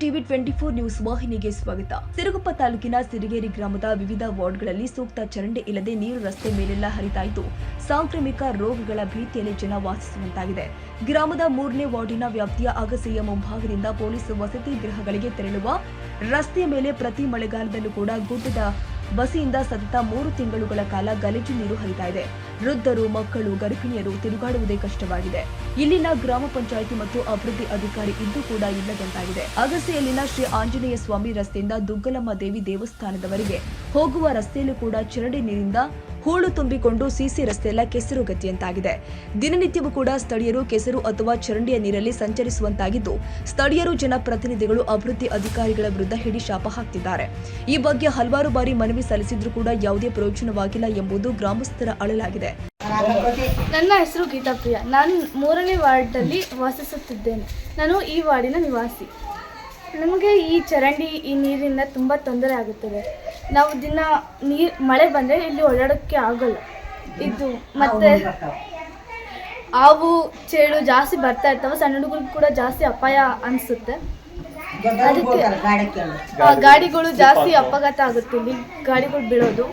TV twenty four news ವಾಹಿನಿಗೆ ಸ್ವಾಗತ. ಸಿರುಗುಪ್ಪ ತಾಲೂಕಿನ ಸಿರಿಗೇರಿ ಗ್ರಾಮದ ವಿವಿಧ ವಾರ್ಡ್ಗಳಲ್ಲಿ ಸೂಕ್ತ ಚರಂಡಿ ಇಲ್ಲದೆ ನೀರು ರಸ್ತೆ ಮೇಲೆಲ್ಲ ಹರಿತಾಯಿತು ಸಾಂಕ್ರಾಮಿಕ ರೋಗಗಳ ಭೀತಿಯಲ್ಲಿ ಜನ ವಾಸಿಸುವಂತಾಗಿದೆ. ಗ್ರಾಮದ ಮೂರನೇ ವಾರ್ಡಿನ ವ್ಯಾಪ್ತಿಯ ಅಗಸೆಯ ಮುಂಭಾಗದಿಂದ ಪೊಲೀಸ್ ವಸತಿ ಗೃಹಗಳಿಗೆ ತೆರಳುವ ರಸ್ತೆಯ ಮೇಲೆ ಪ್ರತಿ ಮಳೆಗಾಲದಲ್ಲೂ ಕೂಡ ಗುಡ್ಡದ ಬಸಿಯಿಂದ ಸತತ ಮೂರು ತಿಂಗಳುಗಳ ಕಾಲ ಗಲೀಜು ನೀರು ಹರಿತಾ ಇದೆ. ವೃದ್ಧರು, ಮಕ್ಕಳು, ಗರ್ಭಿಣಿಯರು ತಿರುಗಾಡುವುದೇ ಕಷ್ಟವಾಗಿದೆ. ಇಲ್ಲಿನ ಗ್ರಾಮ ಪಂಚಾಯಿತಿ ಮತ್ತು ಅಭಿವೃದ್ಧಿ ಅಧಿಕಾರಿ ಇದ್ದು ಕೂಡ ಇಲ್ಲದಂತಾಗಿದೆ. ಅಗಸೆಯಲ್ಲಿನ ಶ್ರೀ ಆಂಜನೇಯ ಸ್ವಾಮಿ ರಸ್ತೆಯಿಂದ ದುಗ್ಗಲಮ್ಮ ದೇವಿ ದೇವಸ್ಥಾನದವರೆಗೆ ಹೋಗುವ ರಸ್ತೆಯಲ್ಲೂ ಕೂಡ ಚರಂಡಿ ನೀರಿಂದ ಹೂಳು ತುಂಬಿಕೊಂಡು ಸಿಸಿ ರಸ್ತೆಯೆಲ್ಲ ಕೆಸರು ಗತಿಯಂತಾಗಿದೆ. ದಿನನಿತ್ಯವೂ ಕೂಡ ಸ್ಥಳೀಯರು ಕೆಸರು ಅಥವಾ ಚರಂಡಿಯ ನೀರಲ್ಲಿ ಸಂಚರಿಸುವಂತಾಗಿದ್ದು, ಸ್ಥಳೀಯರು ಜನಪ್ರತಿನಿಧಿಗಳು, ಅಭಿವೃದ್ಧಿ ಅಧಿಕಾರಿಗಳ ವಿರುದ್ಧ ಹಿಡಿ ಶಾಪ ಹಾಕ್ತಿದ್ದಾರೆ. ಈ ಬಗ್ಗೆ ಹಲವಾರು ಬಾರಿ ಮನವಿ ಸಲ್ಲಿಸಿದ್ರೂ ಕೂಡ ಯಾವುದೇ ಪ್ರಯೋಜನವಾಗಿಲ್ಲ ಎಂಬುದು ಗ್ರಾಮಸ್ಥರ ಅಳಲಾಗಿದೆ. ನನ್ನ ಹೆಸರು ಗೀತಾಪ್ರಿಯ ನಾನು ಮೂರನೇ ವಾರ್ಡಲ್ಲಿ ವಾಸಿಸುತ್ತಿದ್ದೇನೆ. ನಾನು ಈ ವಾರ್ಡಿನ ನಿವಾಸಿ. ನಮಗೆ ಈ ಚರಂಡಿ, ಈ ನೀರಿಂದ ತುಂಬ ತೊಂದರೆ ಆಗುತ್ತದೆ. ನಾವು ದಿನ ನೀರು, ಮಳೆ ಬಂದ್ರೆ ಇಲ್ಲಿ ಓಡಾಡೋಕ್ಕೆ ಆಗಲ್ಲ. ಇದು ಮತ್ತೆ ಹಾವು ಚೇಳು ಜಾಸ್ತಿ ಬರ್ತಾ ಇರ್ತಾವ, ಸಣ್ಣ ಹುಡುಗರಿಗೆ ಕೂಡ ಜಾಸ್ತಿ ಅಪಾಯ ಅನಿಸುತ್ತೆ. ಅದಕ್ಕೆ ಗಾಡಿಗಳು ಜಾಸ್ತಿ ಅಪಘಾತ ಆಗುತ್ತೆ ಇಲ್ಲಿ, ಗಾಡಿಗಳು ಬೀಳೋದು.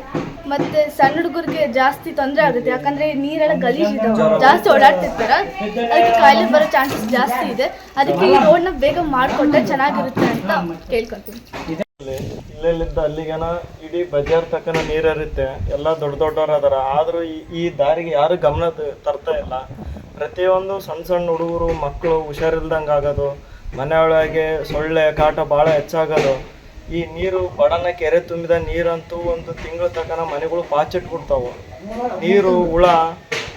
ಮತ್ತೆ ಸಣ್ಣ ಹುಡುಗರಿಗೆ ಜಾಸ್ತಿ ತೊಂದರೆ ಆಗುತ್ತೆ, ಯಾಕಂದ್ರೆ ನೀರೆಲ್ಲ ಗಲೀಜು ಜಾಸ್ತಿ ಓಡಾಡ್ತಿರ್ತಾರ. ಅದಕ್ಕೆ ಕಾಯಿಲೆ ಬರೋ ಚಾನ್ಸಸ್ ಜಾಸ್ತಿ ಇದೆ. ಅದಕ್ಕೆ ಈ ನ ಬೇಗ ಮಾಡ್ಕೊಂಡ್ರೆ ಚೆನ್ನಾಗಿರುತ್ತೆ ಅಂತ ಕೇಳ್ಕೊತೀನಿ ಇಲ್ಲೆಲ್ಲಿದ್ದ ಅಲ್ಲಿಗೆನ ಇಡೀ ಬಜಾರ್ ತಕ್ಕನ ನೀರ್ ಹರಿಯುತ್ತೆ ಎಲ್ಲ ದೊಡ್ಡ ದೊಡ್ಡವ್ರು ಅದಾರ ಆದರೂ ಈ- ಈ ದಾರಿಗೆ ಯಾರು ಗಮನ ತರ್ತಾ ಇಲ್ಲ. ಪ್ರತಿಯೊಂದು ಸಣ್ಣ ಸಣ್ಣ ಹುಡುಗರು ಮಕ್ಕಳು ಹುಷಾರಿಲ್ದಂಗೆ ಆಗೋದು ಮನೆ ಒಳಗೆ ಸೊಳ್ಳೆ, ಕಾಟ ಭಾಳ ಹೆಚ್ಚಾಗೋದು. ಈ ನೀರು ಬಡನ ಕೆರೆ ತುಂಬಿದ ನೀರಂತೂ ಒಂದು ತಿಂಗಳ ತಕನ ಮನೆಗಳು ಪಾಚಿಟ್ಬಿಡ್ತಾವು. ನೀರು, ಹುಳ,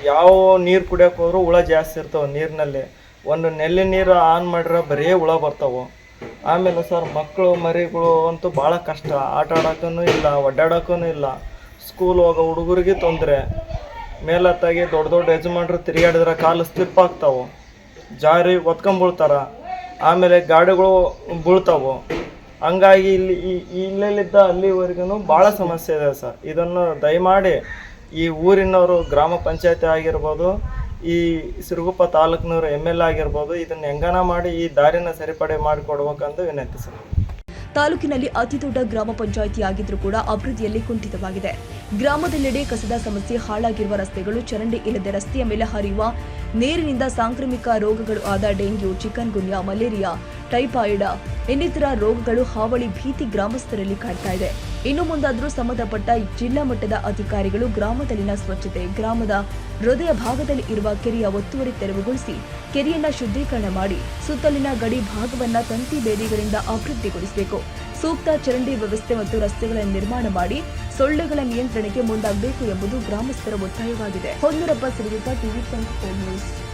ಯಾವ ನೀರು ಕುಡಿಯೋಕೆ ಹೋದ್ರು ಹುಳ ಜಾಸ್ತಿ ಇರ್ತಾವೆ ನೀರಿನಲ್ಲಿ. ಒಂದು ನೆಲ್ಲಿ ನೀರು ಆನ್ ಮಾಡಿರೋ ಬರೀ ಹುಳ ಬರ್ತಾವೆ. ಆಮೇಲೆ ಸರ್ ಮಕ್ಕಳು, ಮರಿಗಳು ಅಂತೂ ಭಾಳ ಕಷ್ಟ. ಆಟ ಆಡೋಕ್ಕೂ ಇಲ್ಲ ಒಡ್ಡಾಡೋಕ್ಕೂ ಇಲ್ಲ. ಸ್ಕೂಲ್ ಹೋಗೋ ಹುಡುಗರಿಗೆ ತೊಂದರೆ. ಮೇಲತ್ತಾಗಿ ದೊಡ್ಡ ದೊಡ್ಡ ಯಜಮಾನ್ರು ತಿರುಗಾಡಿದ್ರೆ ಕಾಲು ಸ್ಲಿಪ್ ಆಗ್ತಾವೆ. ಜಾರಿ ಒತ್ಕೊಂಬೀಳ್ತಾರೆ ಆಮೇಲೆ ಗಾಡಿಗಳು ಬೀಳ್ತಾವೆ. ಹಂಗಾಗಿ ಇಲ್ಲಿ ಈ ಇಲ್ಲೆಲ್ಲಿದ್ದ ಅಲ್ಲಿವರೆಗೂ ಭಾಳ ಸಮಸ್ಯೆ ಇದೆ ಸರ್. ಇದನ್ನು ದಯಮಾಡಿ ಈ ಊರಿನವರು, ಗ್ರಾಮ ಪಂಚಾಯತಿ ಆಗಿರ್ಬೋದು ಈ ಸಿರುಗುಪ್ಪ ತಾಲೂಕಿನವರು ಎಂ ಎಲ್ ಆಗಿರ್ಬೋದು, ಇದನ್ನು ಹೆಂಗನ ಮಾಡಿ ಈ ದಾರಿನ ಸರಿಪಡೆ ಮಾಡಿಕೊಡ್ಬೇಕಂತ ವಿನಂತಿಸಿದೆ ತಾಲೂಕಿನಲ್ಲಿ ಅತಿ ದೊಡ್ಡ ಗ್ರಾಮ ಪಂಚಾಯಿತಿ ಆಗಿದ್ರೂ ಕೂಡ ಅಭಿವೃದ್ಧಿಯಲ್ಲಿ ಕುಂಠಿತವಾಗಿದೆ. ಗ್ರಾಮದೆಲ್ಲೆಡೆ ಕಸದ ಸಮಸ್ಯೆ ಹಾಳಾಗಿರುವ ರಸ್ತೆಗಳು ಚರಂಡಿ ಇಲ್ಲದೆ ರಸ್ತೆಯ ಮೇಲೆ ಹರಿಯುವ ನೀರಿನಿಂದ ಸಾಂಕ್ರಾಮಿಕ ರೋಗಗಳು ಆದ dengue chikungunya malaria typhoid. ಇನ್ನಿತರ ರೋಗಗಳು ಹಾವಳಿ ಭೀತಿ ಗ್ರಾಮಸ್ಥರಲ್ಲಿ ಕಾಡ್ತಾ ಇದೆ. ಇನ್ನು ಮುಂದಾದರೂ ಸಂಬಂಧಪಟ್ಟ ಜಿಲ್ಲಾ ಮಟ್ಟದ ಅಧಿಕಾರಿಗಳು ಗ್ರಾಮದಲ್ಲಿನ ಸ್ವಚ್ಛತೆ, ಗ್ರಾಮದ ಹೃದಯ ಭಾಗದಲ್ಲಿ ಇರುವ ಕೆರೆಯ ಒತ್ತುವರಿ ತೆರವುಗೊಳಿಸಿ, ಕೆರೆಯನ್ನ ಶುದ್ಧೀಕರಣ ಮಾಡಿ, ಸುತ್ತಲಿನ ಗಡಿ ಭಾಗವನ್ನ ತಂತಿ ಬೇಲಿಗಳಿಂದ ಅಭಿವೃದ್ಧಿಗೊಳಿಸಬೇಕು. ಸೂಕ್ತ ಚರಂಡಿ ವ್ಯವಸ್ಥೆ ಮತ್ತು ರಸ್ತೆಗಳ ನಿರ್ಮಾಣ ಮಾಡಿ, ಸೊಳ್ಳೆಗಳ ನಿಯಂತ್ರಣಕ್ಕೆ ಮುಂದಾಗಬೇಕು ಎಂಬುದು ಗ್ರಾಮಸ್ಥರ ಒತ್ತಾಯವಾಗಿದೆ. ಹೊನ್ನೂರಪ್ಪ ಸಿರಿಯುತ್ತ ಟಿವಿ ನ್ಯೂಸ್.